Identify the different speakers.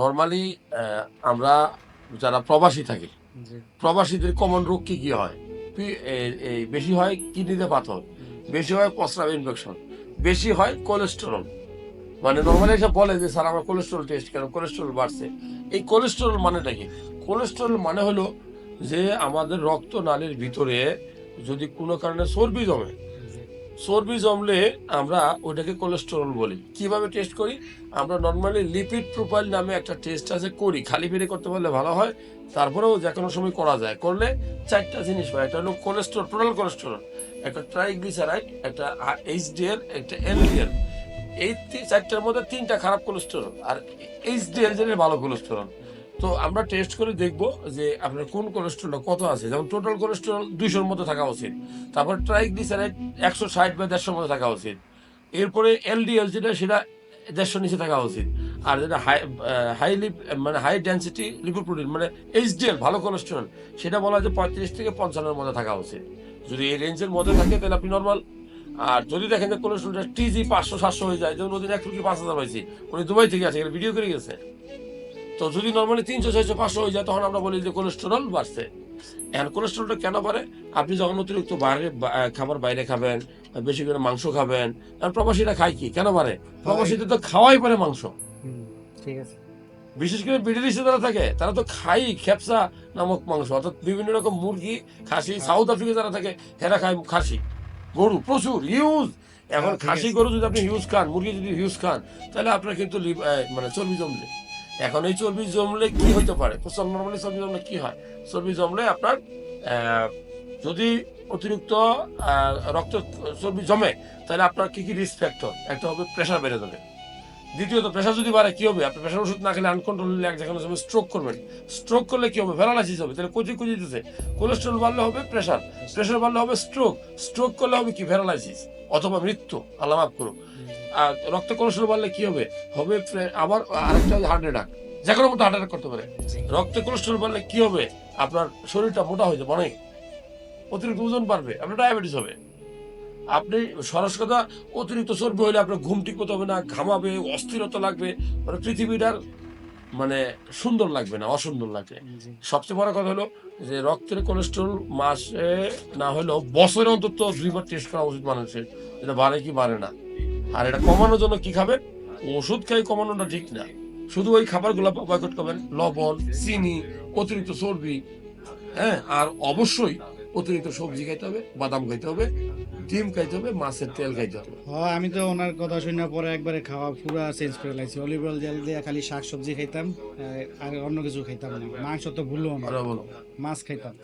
Speaker 1: Normally আমরা যারা প্রবাসী থাকি প্রবাসীদের কমন রোগ কি কি হয়? এই বেশি হয় কিডনিতে পাথর বেশি হয় প্রস্রাব ইনফেকশন বেশি হয় কোলেস্টেরল মানে নর্মালি এসে বলে যে স্যার আমরা কোলেস্টেরল টেস্ট কেন? কোলেস্টেরল বাড়ছে। এই কোলেস্টেরল মানেটা কি? কোলেস্টেরল মানে হলো যে আমাদের রক্ত নালীর ভিতরে যদি কোনো কারণে চর্বি জমে চর্বি জমলে আমরা ওটাকে কোলেস্টেরল বলি। কীভাবে টেস্ট করি? আমরা নর্মালি লিপিড প্রোফাইল নামে একটা টেস্ট আছে, করি। খালি পেটে করতে পারলে ভালো হয়, তারপরেও যে কোনো সময় করা যায়। করলে চারটা জিনিস হয়, একটা হলো কোলেস্টেরল টোটাল কোলেস্টেরল একটা ট্রাইগ্লিসারাইড একটা এইচডিএল একটা এলডিএল এই চারটার মধ্যে তিনটা খারাপ কোলেস্টেরল আর এইচডিএল যেটা ভালো কোলেস্টেরল তো আমরা টেস্ট করে দেখব যে আপনার কোন কোলেস্টেরলটা কত আছে। যেমন টোটাল কোলেস্টেরল দুইশোর মধ্যে থাকা উচিত। তারপর ট্রাইগ্লিসারাইড একশো ষাট বা দেড়শোর মধ্যে থাকা উচিত। এরপরে এলডিএল যেটা, সেটা দেড়শো নিচে থাকা উচিত। আর যেটা হাই হাই মানে হাই ডেন্সিটি লিপোপ্রোটিন মানে এইচডিএল ভালো কোলেস্টেরল সেটা বলা হয় যে পঁয়ত্রিশ থেকে পঞ্চান্নের মধ্যে থাকা উচিত। যদি এই রেঞ্জের মধ্যে থাকে, তাহলে আপনি নর্মাল আর যদি দেখেন যে কোলেস্টেরলটা টিজি পাঁচশো, সাতশো হয়ে যায়, যেমন ওদিন এক রুগী পাঁচ হাজার পাইছি উনি দুবাই থেকে আছে, এখানে ভিডিও করে গেছে। তো যদি নর্মালি তিনশো ছয়শো পাঁচশো হয়ে যায় তখন আমরা বলি যে কোলেস্টেরল বাড়ছে। এখন কোলেস্টেরলটা কেন বাড়ে? আপনি যখন অতিরিক্ত বাইরে খাবার বাইরে খাবেন বেশি করে মাংস খাবেন প্রবাসীরা খায় কি? কেন বাড়ে? প্রবাসীদের তো খাওয়াই পারে মাংস।
Speaker 2: ঠিক আছে।
Speaker 1: বিশেষ করে ইস্টে যারা থাকে তারা তো খাই খেপসা নামক মাংস অর্থাৎ বিভিন্ন রকম মুরগি খাসি সাউথ আফ্রিকা যারা থাকে এরা খায় খাসি গরু প্রচুর হিউজ এখন
Speaker 2: হ্যাঁ,
Speaker 1: খাসি গরু যদি আপনি হিউজ খান মুরগি যদি হিউজ খান তাহলে আপনার কিন্তু মানে চর্বি জমলে এখন এই চর্বি জমলে কি হতে পারে? প্রচুর নর্মালি চর্বি জমলে কি হয়? চর্বি জমলে আপনার যদি অতিরিক্ত রক্ত চর্বি জমে, তাহলে আপনার কি কি রিস্ক ফ্যাক্টর একটা হবে প্রেশার বেড়ে যাবে। দ্বিতীয়ত প্রেশার যদি বাড়ে, কি হবে? আপনি প্রেশার ওষুধ না খেলে আনকন্ট্রোল এক সময় স্ট্রোক করবেন। স্ট্রোক করলে কি হবে? প্যারালাইসিস হবে। তাহলে কোচি কোচি দিতেছে। কোলেস্ট্রল বাড়লে হবে প্রেশার প্রেশার বাড়লে হবে স্ট্রোক স্ট্রোক করলে হবে কি? প্যারালাইসিস অথবা মৃত্যু। আল্লাহ মাফ করুক। আর রক্ত কোলেস্ট্রল বাড়লে কি হবে? হবে আবার আরেকটা হার্ট অ্যাটাক যে কোনো মতো হার্ট অ্যাটাক করতে পারে। রক্তে কোলেস্ট্রল বাড়লে কি হবে? আপনার শরীরটা মোটা হয়ে যাবে অনেক। অতিরিক্ত ওজন বাড়বে। আপনার ডায়াবেটিস হবে। আপনি সরস কথা অতিরিক্ত চর্বি হলে আপনার ঘুম ঠিক মতো হবে না ঘামাবে অস্থিরতা লাগবে। মানে পৃথিবীটার মানে সুন্দর লাগবে না অসুন্দর লাগবে। সবচেয়ে বড় কথা হলো যে রক্তের কোলেস্ট্রল মাসে না হলেও বছরে অন্তত দুইবার টেস্ট করা উচিত মানুষের। এটা বাড়ে কি বাড়ে না। আর এটা কমানোর জন্য কি খাবেন? ওষুধ খাই কমানোটা ঠিক না। শুধু ওই খাবারগুলো বয়কট করবেন লবণ চিনি অতিরিক্ত চর্বি হ্যাঁ? আর অবশ্যই অতিরিক্ত সবজি খাইতে হবে বাদাম খাইতে হবে ডিম খাইতে হবে মাছের তেল খাইতে হবে।
Speaker 3: হ্যাঁ আমি তো ওনার কথা শুনে পরে একবারে খাওয়া পুরো চেঞ্জ করে লাগছি অলিভ অয়েল জেল দিয়ে খালি শাক সবজি খাইতাম আর অন্য কিছু খাইতাম না। মাংস তো ভুলো না। মাছ খাইতাম।